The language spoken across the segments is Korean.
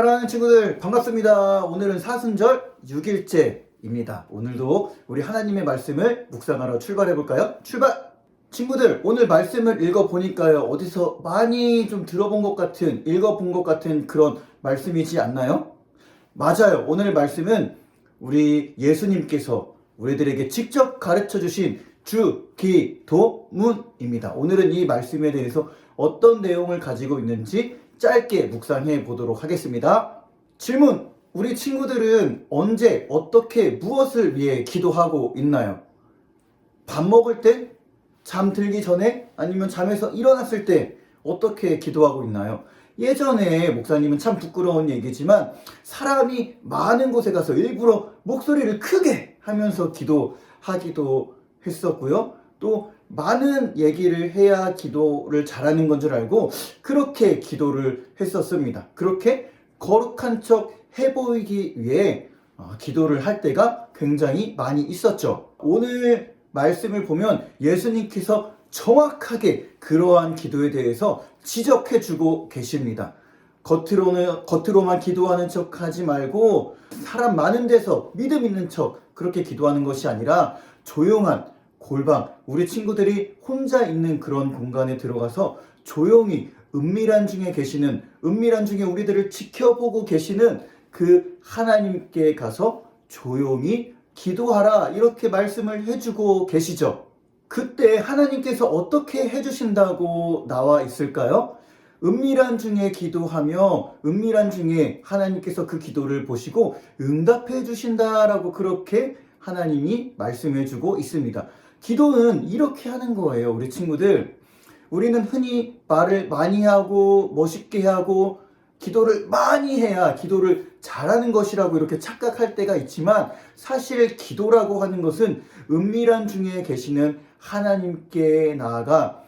사랑하는 친구들 반갑습니다. 오늘은 사순절 6일째입니다. 오늘도 우리 하나님의 말씀을 묵상하러 출발해 볼까요? 출발! 친구들 오늘 말씀을 읽어 보니까요 어디서 많이 좀 들어본 것 같은 읽어 본 것 같은 그런 말씀이지 않나요? 맞아요. 오늘 말씀은 우리 예수님께서 우리들에게 직접 가르쳐 주신 주기도문입니다. 오늘은 이 말씀에 대해서 어떤 내용을 가지고 있는지 짧게 묵상해 보도록 하겠습니다. 질문! 우리 친구들은 언제, 어떻게, 무엇을 위해 기도하고 있나요? 밥 먹을 때? 잠 들기 전에? 아니면 잠에서 일어났을 때 어떻게 기도하고 있나요? 예전에 목사님은 참 부끄러운 얘기지만 사람이 많은 곳에 가서 일부러 목소리를 크게 하면서 기도하기도 했었고요. 또 많은 얘기를 해야 기도를 잘하는 건 줄 알고 그렇게 기도를 했었습니다. 그렇게 거룩한 척 해보이기 위해 어, 기도를 할 때가 굉장히 많이 있었죠. 오늘 말씀을 보면 예수님께서 정확하게 그러한 기도에 대해서 지적해 주고 계십니다. 겉으로는, 겉으로만 기도하는 척 하지 말고 사람 많은 데서 믿음 있는 척 그렇게 기도하는 것이 아니라 조용한 골방, 우리 친구들이 혼자 있는 그런 공간에 들어가서 조용히 은밀한 중에 계시는, 은밀한 중에 우리들을 지켜보고 계시는 그 하나님께 가서 조용히 기도하라. 이렇게 말씀을 해주고 계시죠. 그때 하나님께서 어떻게 해주신다고 나와 있을까요? 은밀한 중에 기도하며 은밀한 중에 하나님께서 그 기도를 보시고 응답해 주신다라고 그렇게 하나님이 말씀해 주고 있습니다. 기도는 이렇게 하는 거예요, 우리 친구들. 우리는 흔히 말을 많이 하고 멋있게 하고 기도를 많이 해야 기도를 잘하는 것이라고 이렇게 착각할 때가 있지만 사실 기도라고 하는 것은 은밀한 중에 계시는 하나님께 나아가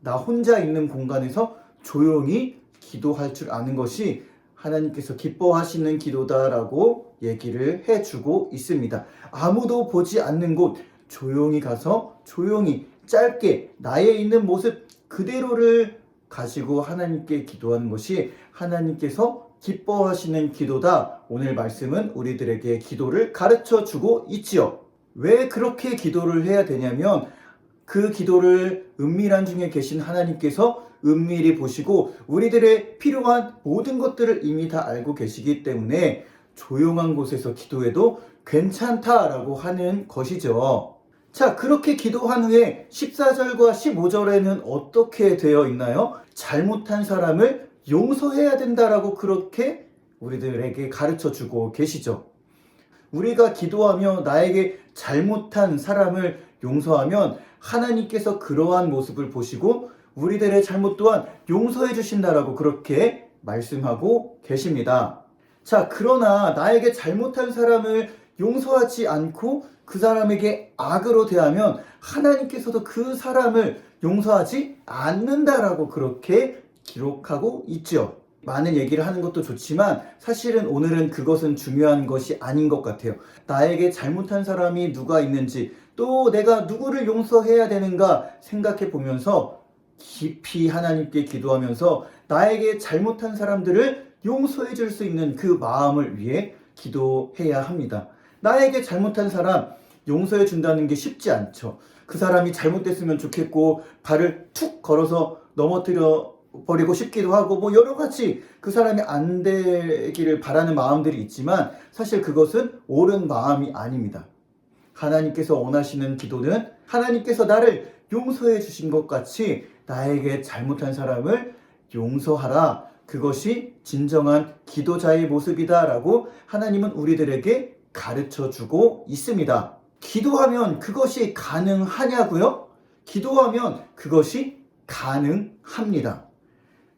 나 혼자 있는 공간에서 조용히 기도할 줄 아는 것이 하나님께서 기뻐하시는 기도다라고 얘기를 해주고 있습니다. 아무도 보지 않는 곳 조용히 가서 조용히 짧게 나의 있는 모습 그대로를 가지고 하나님께 기도하는 것이 하나님께서 기뻐하시는 기도다. 오늘 말씀은 우리들에게 기도를 가르쳐 주고 있지요. 왜 그렇게 기도를 해야 되냐면 그 기도를 은밀한 중에 계신 하나님께서 은밀히 보시고 우리들의 필요한 모든 것들을 이미 다 알고 계시기 때문에 조용한 곳에서 기도해도 괜찮다라고 하는 것이죠. 자, 그렇게 기도한 후에 14절과 15절에는 어떻게 되어 있나요? 잘못한 사람을 용서해야 된다라고 그렇게 우리들에게 가르쳐 주고 계시죠. 우리가 기도하며 나에게 잘못한 사람을 용서하면 하나님께서 그러한 모습을 보시고 우리들의 잘못 또한 용서해 주신다라고 그렇게 말씀하고 계십니다. 자, 그러나 나에게 잘못한 사람을 용서하지 않고 그 사람에게 악으로 대하면 하나님께서도 그 사람을 용서하지 않는다라고 그렇게 기록하고 있죠. 많은 얘기를 하는 것도 좋지만 사실은 오늘은 그것은 중요한 것이 아닌 것 같아요. 나에게 잘못한 사람이 누가 있는지 또 내가 누구를 용서해야 되는가 생각해 보면서 깊이 하나님께 기도하면서 나에게 잘못한 사람들을 용서해 줄 수 있는 그 마음을 위해 기도해야 합니다. 나에게 잘못한 사람 용서해 준다는 게 쉽지 않죠. 그 사람이 잘못됐으면 좋겠고 발을 툭 걸어서 넘어뜨려 버리고 싶기도 하고 뭐 여러 가지 그 사람이 안 되기를 바라는 마음들이 있지만 사실 그것은 옳은 마음이 아닙니다. 하나님께서 원하시는 기도는 하나님께서 나를 용서해 주신 것 같이 나에게 잘못한 사람을 용서하라. 그것이 진정한 기도자의 모습이다라고 하나님은 우리들에게 가르쳐 주고 있습니다. 기도하면 그것이 가능하냐고요? 기도하면 그것이 가능합니다.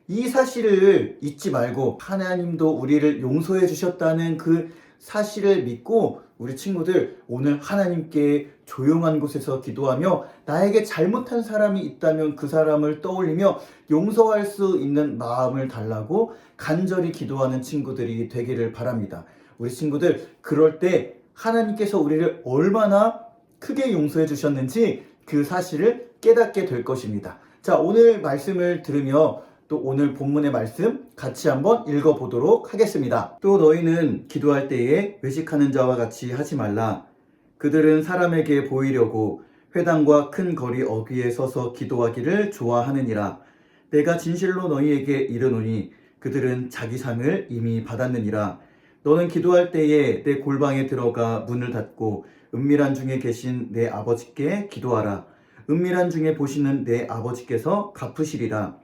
이 사실을 잊지 말고 하나님도 우리를 용서해 주셨다는 그 사실을 믿고 우리 친구들 오늘 하나님께 조용한 곳에서 기도하며 나에게 잘못한 사람이 있다면 그 사람을 떠올리며 용서할 수 있는 마음을 달라고 간절히 기도하는 친구들이 되기를 바랍니다. 우리 친구들 그럴 때 하나님께서 우리를 얼마나 크게 용서해 주셨는지 그 사실을 깨닫게 될 것입니다. 자, 오늘 말씀을 들으며 또 오늘 본문의 말씀 같이 한번 읽어보도록 하겠습니다. 또 너희는 기도할 때에 외식하는 자와 같이 하지 말라. 그들은 사람에게 보이려고 회당과 큰 거리 어귀에 서서 기도하기를 좋아하느니라. 내가 진실로 너희에게 이르노니 그들은 자기 상을 이미 받았느니라. 너는 기도할 때에 내 골방에 들어가 문을 닫고 은밀한 중에 계신 내 아버지께 기도하라. 은밀한 중에 보시는 내 아버지께서 갚으시리라.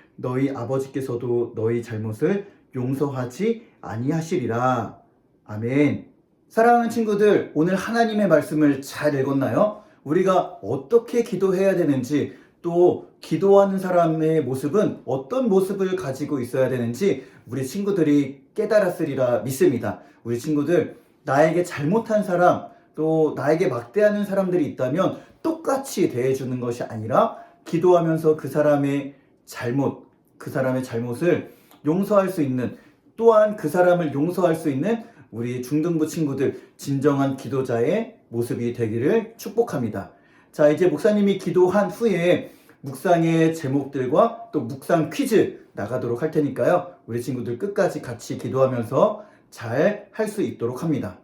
너희 아버지께서도 너희 잘못을 용서하지 아니하시리라. 아멘. 사랑하는 친구들, 오늘 하나님의 말씀을 잘 읽었나요? 우리가 어떻게 기도해야 되는지, 또 기도하는 사람의 모습은 어떤 모습을 가지고 있어야 되는지 우리 친구들이 깨달았으리라 믿습니다. 우리 친구들, 나에게 잘못한 사람, 또 나에게 막대하는 사람들이 있다면 똑같이 대해주는 것이 아니라 기도하면서 그 사람의 잘못, 그 사람의 잘못을 용서할 수 있는 또한 그 사람을 용서할 수 있는 우리 중등부 친구들 진정한 기도자의 모습이 되기를 축복합니다. 자, 이제 목사님이 기도한 후에 묵상의 제목들과 또 묵상 퀴즈 나가도록 할 테니까요. 우리 친구들 끝까지 같이 기도하면서 잘 할 수 있도록 합니다.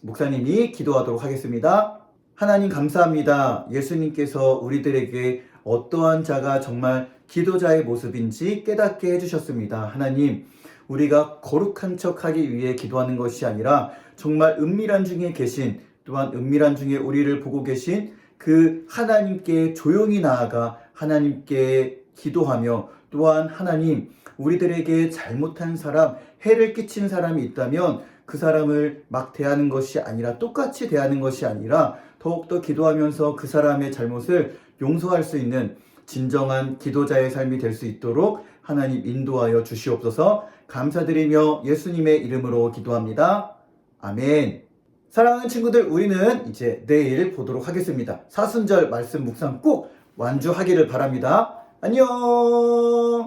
목사님이 기도하도록 하겠습니다. 하나님 감사합니다. 예수님께서 우리들에게 어떠한 자가 정말 기도자의 모습인지 깨닫게 해주셨습니다. 하나님, 우리가 거룩한 척 하기 위해 기도하는 것이 아니라 정말 은밀한 중에 계신 또한 은밀한 중에 우리를 보고 계신 그 하나님께 조용히 나아가 하나님께 기도하며 또한 하나님 우리들에게 잘못한 사람, 해를 끼친 사람이 있다면 그 사람을 막 대하는 것이 아니라 똑같이 대하는 것이 아니라 더욱더 기도하면서 그 사람의 잘못을 용서할 수 있는 진정한 기도자의 삶이 될 수 있도록 하나님 인도하여 주시옵소서 감사드리며 예수님의 이름으로 기도합니다. 아멘. 사랑하는 친구들, 우리는 이제 내일 보도록 하겠습니다. 사순절 말씀 묵상 꼭 완주하기를 바랍니다. 안녕!